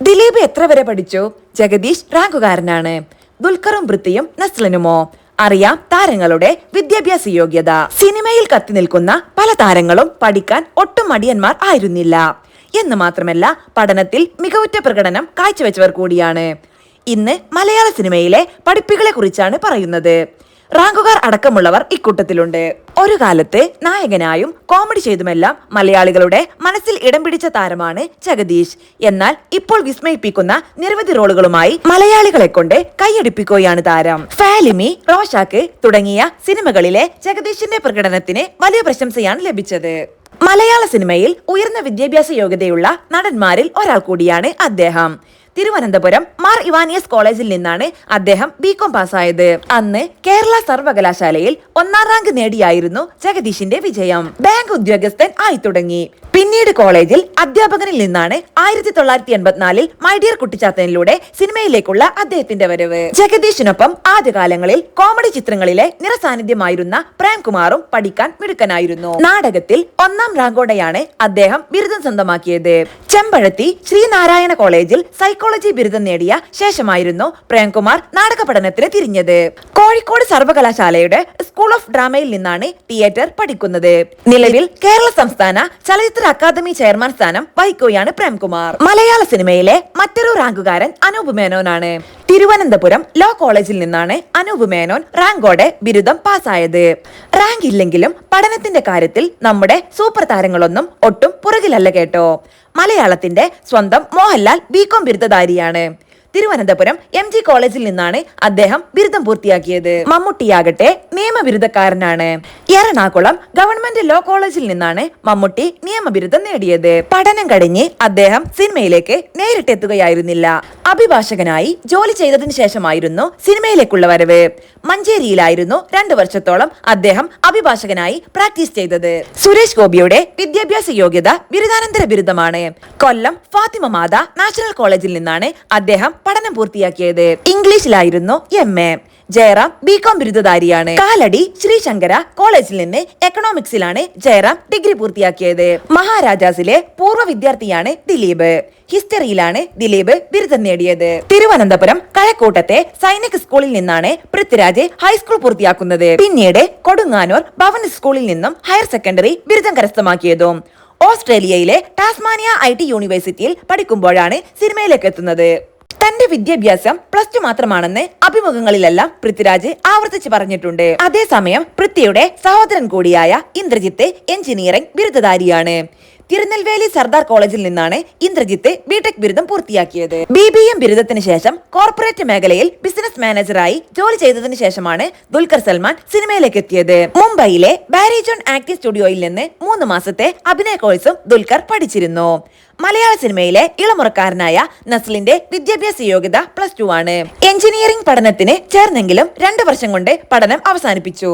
ദിലീപ് എത്ര വരെ പഠിച്ചു? ജഗദീഷ് റാങ്കുകാരനാണ്. ദുൽഖറും വൃത്തിയും നസ്ലനുമോ? അറിയാം താരങ്ങളുടെ വിദ്യാഭ്യാസ യോഗ്യത. സിനിമയിൽ കത്തി നിൽക്കുന്ന പല താരങ്ങളും പഠിക്കാൻ ഒട്ടും മടിയന്മാർ ആയിരുന്നില്ല. എന്ന് മാത്രമല്ല പഠനത്തിൽ മികവുറ്റ പ്രകടനം കാഴ്ചവെച്ചവർ കൂടിയാണ്. ഇന്ന് മലയാള സിനിമയിലെ പഠിപ്പികളെ കുറിച്ചാണ് പറയുന്നത്. റാങ്കുകാർ അടക്കമുള്ളവർ ഇക്കൂട്ടത്തിലുണ്ട്. ഒരു കാലത്ത് നായകനായും കോമഡി ചെയ്തുമെല്ലാം മലയാളികളുടെ മനസ്സിൽ ഇടം പിടിച്ച താരമാണ് ജഗദീഷ്. എന്നാൽ ഇപ്പോൾ വിസ്മയിപ്പിക്കുന്ന നിരവധി റോളുകളുമായി മലയാളികളെ കൊണ്ട് കൈയടിപ്പിക്കുകയാണ് താരം. ഫാലിമി റോഷാക്ക് തുടങ്ങിയ സിനിമകളിലെ ജഗദീഷിന്റെ പ്രകടനത്തിന് വലിയ പ്രശംസയാണ് ലഭിച്ചത്. മലയാള സിനിമയിൽ ഉയർന്ന വിദ്യാഭ്യാസ യോഗ്യതയുള്ള നടന്മാരിൽ ഒരാൾ കൂടിയാണ് അദ്ദേഹം. തിരുവനന്തപുരം മാർ ഇവാനിയസ് കോളേജിൽ നിന്നാണ് അദ്ദേഹം ബികോം പാസ്സായത്. അന്ന് കേരള സർവകലാശാലയിൽ ഒന്നാം റാങ്ക് നേടിയായിരുന്നു ജഗദീഷിന്റെ വിജയം. ബാങ്ക് ഉദ്യോഗസ്ഥൻ ആയി തുടങ്ങി. പിന്നീട് കോളേജിൽ അധ്യാപകനിൽ നിന്നാണ് ആയിരത്തി തൊള്ളായിരത്തി എൺപത്തിനാലിൽ മൈഡിയർ കുട്ടിച്ചാത്തനിലൂടെ സിനിമയിലേക്കുള്ള അദ്ദേഹത്തിന്റെ വരവ്. ജഗദീഷിനൊപ്പം ആദ്യകാലങ്ങളിൽ കോമഡി ചിത്രങ്ങളിലെ നിറസാന്നിധ്യമായിരുന്ന പ്രേംകുമാറും പഠിക്കാൻ മിടുക്കനായിരുന്നു. നാടകത്തിൽ ഒന്നാം റാങ്കോടെയാണ് അദ്ദേഹം ബിരുദം സ്വന്തമാക്കിയത്. ചെമ്പഴത്തി ശ്രീനാരായണ കോളേജിൽ സൈക്കോളജി ബിരുദം നേടിയ ശേഷമായിരുന്നു പ്രേംകുമാർ നാടക പഠനത്തിന് തിരിഞ്ഞത്. കോഴിക്കോട് സർവകലാശാലയുടെ സ്കൂൾ ഓഫ് ഡ്രാമയിൽ നിന്നാണ് തിയേറ്റർ പഠിക്കുന്നത്. നിലവിൽ കേരള സംസ്ഥാന ചലച്ചിത്ര അക്കാദമി ചെയർമാൻ സ്ഥാനം വഹിക്കുകയാണ് പ്രേംകുമാർ. മലയാള സിനിമയിലെ മറ്റൊരു റാങ്കുകാരൻ അനൂപ് മേനോനാണ്. തിരുവനന്തപുരം ലോ കോളേജിൽ നിന്നാണ് അനൂപ് മേനോൻ റാങ്കോടെ ബിരുദം പാസ്സായത്. റാങ്ക് ഇല്ലെങ്കിലും പഠനത്തിന്റെ കാര്യത്തിൽ നമ്മുടെ സൂപ്പർ താരങ്ങളൊന്നും ഒട്ടും പുറകിലല്ല കേട്ടോ. മലയാളത്തിന്റെ സ്വന്തം മോഹൻലാൽ ബികോം ബിരുദധാരിയാണ്. തിരുവനന്തപുരം എം ജി കോളേജിൽ നിന്നാണ് അദ്ദേഹം ബിരുദം പൂർത്തിയാക്കിയത്. മമ്മൂട്ടിയാകട്ടെ നിയമബിരുദക്കാരനാണ്. എറണാകുളം ഗവൺമെന്റ് ലോ കോളേജിൽ നിന്നാണ് മമ്മൂട്ടി നിയമബിരുദം നേടിയത്. പഠനം കഴിഞ്ഞ് അദ്ദേഹം സിനിമയിലേക്ക് നേരിട്ടെത്തുകയായിരുന്നില്ല. അഭിഭാഷകനായി ജോലി ചെയ്തതിനു ശേഷമായിരുന്നു സിനിമയിലേക്കുള്ള വരവ്. മഞ്ചേരിയിലായിരുന്നു രണ്ടു വർഷത്തോളം അദ്ദേഹം അഭിഭാഷകനായി പ്രാക്ടീസ് ചെയ്തത്. സുരേഷ് ഗോപിയുടെ വിദ്യാഭ്യാസ യോഗ്യത ബിരുദാനന്തര ബിരുദമാണ്. കൊല്ലം ഫാത്തിമ മാത നാഷണൽ കോളേജിൽ നിന്നാണ് അദ്ദേഹം പഠനം പൂർത്തിയാക്കിയത് ഇംഗ്ലീഷിലായിരുന്നു M A Jayaram B Com ബിരുദധാരിയാണ്. Kalady Sreesankara കോളേജിൽ നിന്ന് എക്കണോമിക്സിലാണ് ജയറാം ഡിഗ്രി പൂർത്തിയാക്കിയത്. മഹാരാജാസിലെ പൂർവ വിദ്യാർത്ഥിയാണ് ദിലീപ്. ഹിസ്റ്ററിയിലാണ് ദിലീപ് ബിരുദം നേടിയത്. തിരുവനന്തപുരം കഴക്കൂട്ടത്തെ സൈനിക് സ്കൂളിൽ നിന്നാണ് പൃഥ്വിരാജ് ഹൈസ്കൂൾ പൂർത്തിയാക്കുന്നത്. പിന്നീട് കൊടുങ്ങാനൂർ ഭവൻ സ്കൂളിൽ നിന്നും ഹയർ സെക്കൻഡറി ബിരുദം കരസ്ഥമാക്കിയതും. ഓസ്ട്രേലിയയിലെ ടാസ്മാനിയ ഐ ടി യൂണിവേഴ്സിറ്റിയിൽ പഠിക്കുമ്പോഴാണ് സിനിമയിലേക്ക് എത്തുന്നത്. തന്റെ വിദ്യാഭ്യാസം പ്ലസ് ടു മാത്രമാണെന്ന് അഭിമുഖങ്ങളിലെല്ലാം പൃഥ്വിരാജ് ആവർത്തിച്ച് പറഞ്ഞിട്ടുണ്ട്. അതേസമയം പൃഥ്വിയുടെ സഹോദരൻ കൂടിയായ ഇന്ദ്രജിത്ത് എഞ്ചിനീയറിംഗ് ബിരുദധാരിയാണ്. തിരുനെൽവേലി സർദാർ കോളേജിൽ നിന്നാണ് ഇന്ദ്രജിത്ത് ബിടെക് ബിരുദം പൂർത്തിയാക്കിയത്. ബി ബി എം ബിരുദത്തിന് ശേഷം കോർപ്പറേറ്റ് മേഖലയിൽ ബിസിനസ് മാനേജറായി ജോലി ചെയ്തതിനു ശേഷമാണ് ദുൽഖർ സൽമാൻ സിനിമയിലേക്ക് എത്തിയത്. മുംബൈയിലെ ബാരിജോൺ ആക്ടിംഗ് സ്റ്റുഡിയോയിൽ നിന്ന് മൂന്ന് മാസത്തെ അഭിനയ കോഴ്സും ദുൽഖർ പഠിച്ചിരുന്നു. മലയാള സിനിമയിലെ ഇളമുറക്കാരനായ നസ്ലിന്റെ വിദ്യാഭ്യാസ യോഗ്യത പ്ലസ് ടു ആണ്. എഞ്ചിനീയറിംഗ് പഠനത്തിന് ചേർന്നെങ്കിലും രണ്ടു വർഷം കൊണ്ട് പഠനം അവസാനിപ്പിച്ചു.